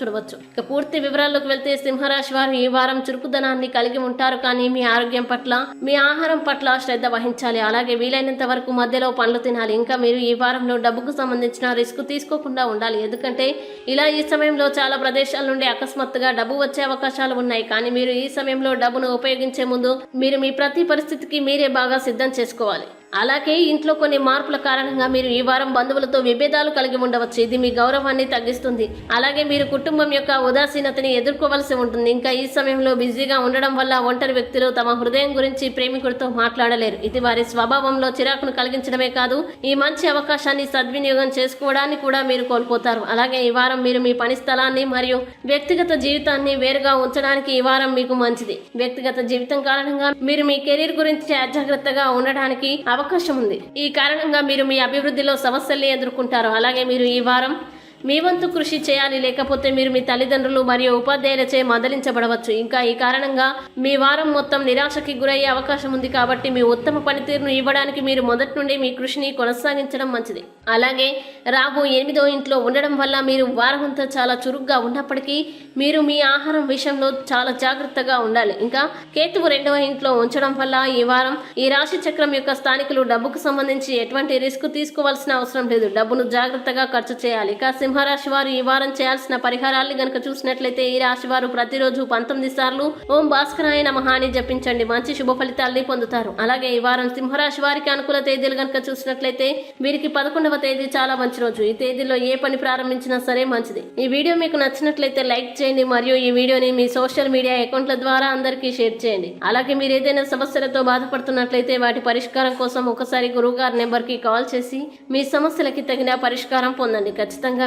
చూడవచ్చు. ఇక పూర్తి వివరాల్లోకి వెళ్తే సింహరాశి వారు ఈ వారం చురుకుదనాన్ని కలిగి ఉంటారు. కానీ మీ ఆరోగ్యం పట్ల మీ ఆహారం పట్ల శ్రద్ధ వహించాలి. అలాగే వీలైనంత వరకు మధ్యలో పండ్లు తినాలి. ఇంకా మీరు ఈ వారంలో డబ్బుకు సంబంధించిన రిస్క్ తీసుకోకుండా ఉండాలి. ఎందుకంటే ఇలా ఈ సమయంలో చాలా ప్రదేశాల నుండి అకస్మాత్తుగా డబ్బు వచ్చే అవకాశాలు ఉన్నాయి. కానీ మీరు ఈ సమయంలో డబ్బును ఉపయోగించే ముందు మీరు మీ ప్రతి పరిస్థితికి మీరే బాగా సిద్ధం చేసుకోవాలి. అలాగే ఇంట్లో కొన్ని మార్పుల కారణంగా మీరు ఈ వారం బంధువులతో విభేదాలు కలిగి ఉండవచ్చు. ఇది మీ గౌరవాన్ని తగ్గిస్తుంది. అలాగే మీరు కుటుంబం యొక్క ఉదాసీనతని ఎదుర్కోవలసి ఉంటుంది. ఇంకా ఈ సమయంలో బిజీగా ఉండడం వల్ల ఒంటరి వ్యక్తులు తమ హృదయం గురించి ప్రేమికుడితో మాట్లాడలేరు. ఇది వారి స్వభావంలో చిరాకును కలిగించడమే కాదు ఈ మంచి అవకాశాన్ని సద్వినియోగం చేసుకోవడాన్ని కూడా మీరు కోల్పోతారు. అలాగే ఈ వారం మీరు మీ పని స్థలాన్ని మరియు వ్యక్తిగత జీవితాన్ని వేరుగా ఉంచడానికి ఈ వారం మీకు మంచిది. వ్యక్తిగత జీవితం కారణంగా మీరు మీ కెరీర్ గురించి అజాగ్రత్తగా ఉండడానికి అవకాశం ఉంది. ఈ కారణంగా మీరు మీ అభివృద్ధిలో సమస్యల్ని ఎదుర్కొంటారు. అలాగే మీరు ఈ వారం మీ వంతు కృషి చేయాలి లేకపోతే మీరు మీ తల్లిదండ్రులు మరియు ఉపాధ్యాయులచే మదలించబడవచ్చు. ఇంకా ఈ కారణంగా మీ వారం మొత్తం నిరాశకి గురయ్యే అవకాశం ఉంది కాబట్టి మీ ఉత్తమ పనితీరును ఇవ్వడానికి మీరు మొదటి నుండి మీ కృషిని కొనసాగించడం మంచిది. అలాగే రాబో ఎనిమిదో ఇంట్లో ఉండడం వల్ల మీరు వారమంతా చాలా చురుగ్గా ఉన్నప్పటికీ మీరు మీ ఆహారం విషయంలో చాలా జాగ్రత్తగా ఉండాలి. ఇంకా కేతువు రెండవ ఇంట్లో ఉంచడం వల్ల ఈ వారం ఈ రాశి చక్రం యొక్క స్థానికులు డబ్బుకు సంబంధించి ఎటువంటి రిస్క్ తీసుకోవాల్సిన అవసరం లేదు. డబ్బును జాగ్రత్తగా ఖర్చు చేయాలి. ఇక సింహరాశి వారు ఈ వారం చేయాల్సిన పరిహారాల్ని గనుక చూసినట్లయితే ఈ రాశి వారు ప్రతిరోజు పంతొమ్మిది సార్లు ఓం భాస్కరాయ నమః అని జపించండి. మంచి శుభ ఫలితాల్ని పొందుతారు. అలాగే ఈ వారం సింహరాశి వారికి అనుకూల తేదీలు గనక చూసినట్లయితే వీరికి పదకొండవ తేదీ చాలా మంచి రోజు. ఈ తేదీలో ఏ పని ప్రారంభించినా సరే మంచిది. ఈ వీడియో మీకు నచ్చినట్లయితే లైక్ చేయండి. మరియు ఈ వీడియోని మీ సోషల్ మీడియా అకౌంట్ల ద్వారా అందరికీ షేర్ చేయండి. అలాగే మీరు ఏదైనా సమస్యలతో బాధపడుతున్నట్లయితే వాటి పరిష్కారం కోసం ఒకసారి గురువు గారి నెంబర్కి కాల్ చేసి మీ సమస్యలకి తగిన పరిష్కారం పొందండి. ఖచ్చితంగా